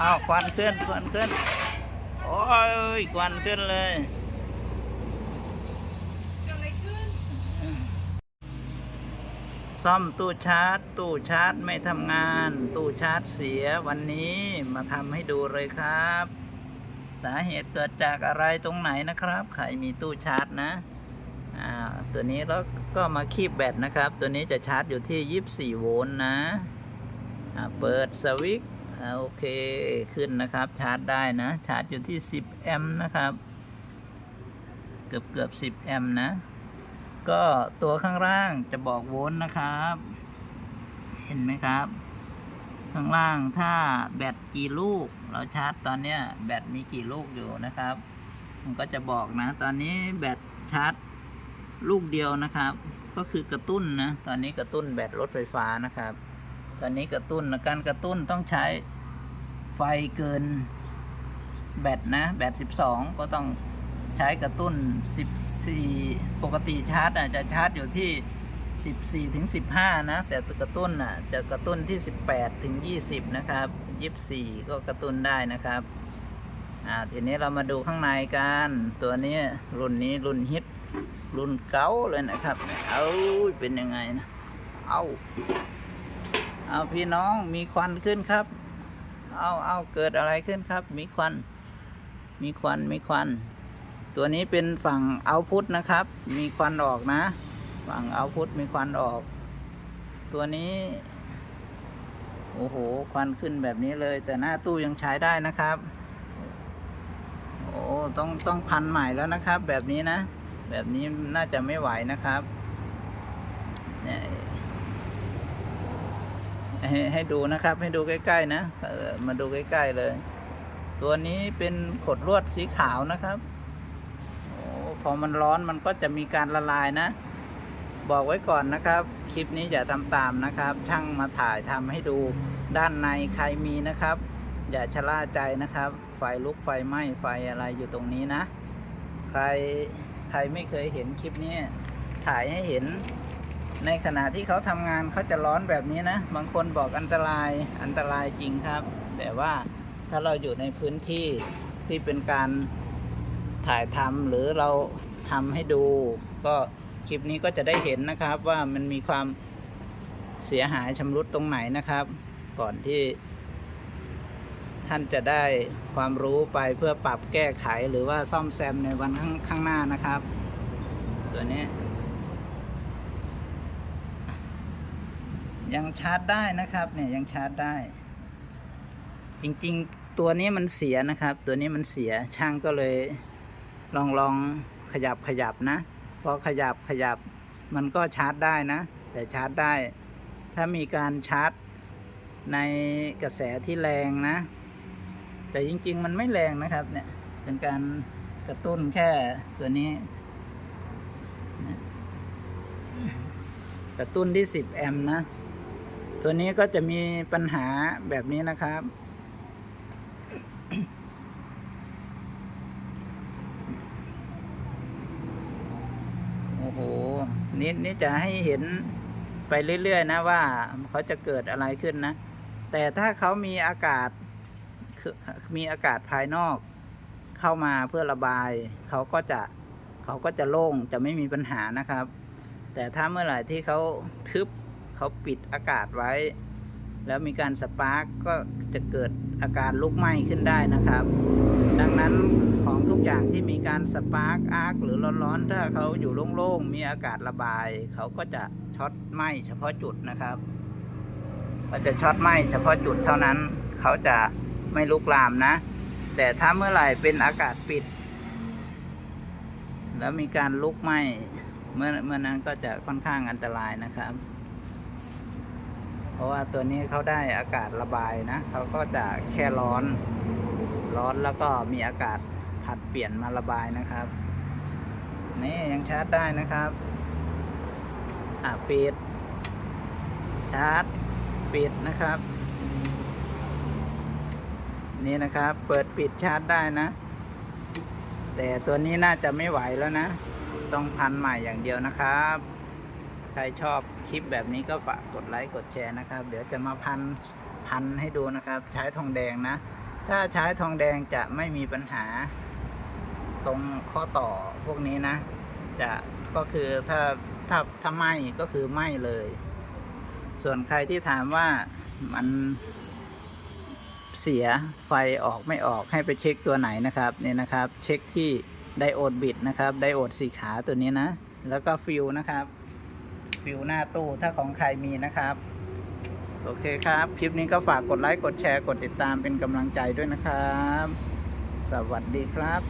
อ้าวควันขึ้นควันขึ้น โอ้ยควันขึ้นเลยซ่อมตู้ชาร์จ ตู้ชาร์จไม่ทำงาน ตู้ชาร์จเสียวันนี้มาทำให้ดูเลยครับ สาเหตุเกิดจากอะไรตรงไหนนะครับ ใครมีตู้ชาร์จนะอ่าตัวนี้แล้วก็มาคีบแบตนะครับ ตัวนี้จะชาร์จอยู่ที่ 24 โวลต์นะ เปิดสวิตช์ โอเคขึ้นนะครับชาร์จได้นะ ชาร์จอยู่ที่ 10 แอมป์นะครับ เกือบเกือบ10 แอมป์นะ ก็ตัวข้างล่างจะบอกโวลต์นะครับ เห็นไหมครับ ข้างล่างถ้าแบตกี่ลูก เราชาร์จตอนเนี้ยแบตมีกี่ลูกอยู่นะครับ มันก็จะบอกนะ ตอนนี้แบตชาร์จลูกเดียวนะครับ ก็คือกระตุ้นนะ ตอนนี้กระตุ้นแบตรถไฟฟ้านะครับ ตอนนี้กระตุ้นนะการกระตุ้นต้องใช้ไฟเกินแบตนะแบต 12 ก็ต้องใช้กระตุ้น 14 ปกติชาร์จอะจะชาร์จอยู่ที่ 14ถึง15 นะ แต่กระตุ้นอะจะกระตุ้นที่ 18ถึง20 นะครับ 24 ก็กระตุ้นได้นะครับอ่าทีนี้เรามาดูข้างในกันตัวนี้รุ่นนี้รุ่นฮิตรุ่นเก่าเลยนะครับ เอาเป็นยังไงนะ เอา เอาพี่น้องมีควันขึ้นครับ เอาเอาเกิดอะไรขึ้นครับ มีควัน มีควัน มีควัน ตัวนี้เป็นฝั่งเอาพุทนะครับ มีควันออกนะ ฝั่งเอาพุทมีควันออก ตัวนี้ โอ้โห ควันขึ้นแบบนี้เลย แต่หน้าตู้ยังใช้ได้นะครับ โอ้ ต้องต้องพันใหม่แล้วนะครับ แบบนี้นะ แบบนี้น่าจะไม่ไหวนะครับ เนี่ย ให้ให้ดูนะครับ ให้ดูใกล้ ๆ นะมาดูใกล้ ๆ เลย ตัวนี้เป็นขดลวดสีขาวนะครับโอ้พอมันร้อนมันก็จะมีการละลายนะ บอกไว้ก่อนนะครับ คลิปนี้อย่าทำตามนะครับ ช่างมาถ่ายทำให้ดูด้านในใครมีนะครับ อย่าชะล่าใจนะครับ ไฟลุกไฟไหม้ไฟอะไรอยู่ตรงนี้นะ ใครใครไม่เคยเห็นคลิปนี้ถ่ายให้เห็น ในขณะที่เขาทำงานเขาจะร้อนแบบนี้นะ บางคนบอกอันตรายอันตรายจริงครับ แต่ว่าถ้าเราอยู่ในพื้นที่ที่เป็นการถ่ายทำหรือเราทำให้ดู ก็คลิปนี้ก็จะได้เห็นนะครับว่ามันมีความเสียหายชำรุดตรงไหนนะครับ ก่อนที่ ท่านจะได้ความรู้ไปเพื่อปรับแก้ไขหรือว่าซ่อมแซมในวันข้างางหน้านะครับ ตัวนี้ ยังชาร์จได้นะครับ เนี่ยยังชาร์จได้ จริงๆตัวนี้มันเสียนะครับ ตัวนี้มันเสียช่างก็เลยลองลองขยับขยับนะพอขยับขยับมันก็ชาร์จได้นะ แต่ชาร์จได้ ถ้ามีการชาร์จในกระแสที่แรงนะ แต่จริงๆมันไม่แรงนะครับเนี่ยเป็นการกระตุ้นแค่ตัวนี้ กระตุ้นที่ 10 แอมป์นะ ตัวนี้ก็จะมีปัญหาแบบนี้นะครับ โอ้โห นี่นี่จะให้เห็นไปเรื่อย ๆ นะว่าเขาจะเกิดอะไรขึ้นนะ แต่ถ้าเขามีอากาศมีอากาศภายนอกเข้ามาเพื่อระบาย เขาก็จะเขาก็จะโล่งจะไม่มีปัญหานะครับ แต่ถ้าเมื่อไหร่ที่เขาทึบ เขาปิดอากาศไว้ แล้วมีการสปาร์กก็จะเกิดอาการลุกไหม้ขึ้นได้นะครับ ดังนั้นของทุกอย่างที่มีการสปาร์กอาร์กหรือร้อนๆถ้าเขาอยู่โล่งๆมีอากาศระบาย เขาก็จะช็อตไหม้เฉพาะจุดนะครับก็จะช็อตไหม้เฉพาะจุดเท่านั้น เขาจะไม่ลุกลามนะ แต่ถ้าเมื่อไหร่เป็นอากาศปิด แล้วมีการลุกไหม้เมื่อเมื่อนั้นก็จะค่อนข้างอันตรายนะครับ ราะว่าตัวนี้เขาได้อากาศระบายนะเขาก็จะแค่ร้อน ร้อนแล้วก็มีอากาศผัดเปลี่ยนมาระบายนะครับ นี่ยังชาร์จได้นะครับอะปิด ชาร์จปิดนะครับ นี่นะครับ เปิดปิดชาร์จได้นะ แต่ตัวนี้น่าจะไม่ไหวแล้วนะ ต้องพันใหม่อย่างเดียวนะครับ ใครชอบคลิปแบบนี้ก็ฝากกดไลค์กดแชร์นะครับ เดี๋ยวจะมาพันพันให้ดูนะครับ ใช้ทองแดงนะ ถ้าใช้ทองแดงจะไม่มีปัญหา ตรงข้อต่อพวกนี้นะ จะก็คือถ้าถ้าถ้าไหมก็คือไหมเลย ส่วนใครที่ถามว่ามันเสียไฟออกไม่ออกให้ไปเช็คตัวไหนนะครับนี่นะครับ เช็คที่ไดโอดบิดนะครับไดโอดสีขาตัวนี้นะ แล้วก็ฟิวนะครับ ฟิวหน้าตู้ถ้าของใครมีนะครับ โอเคครับ คลิปนี้ก็ฝากกดไลค์ กดแชร์ กดติดตามเป็นกำลังใจด้วยนะครับ สวัสดีครับ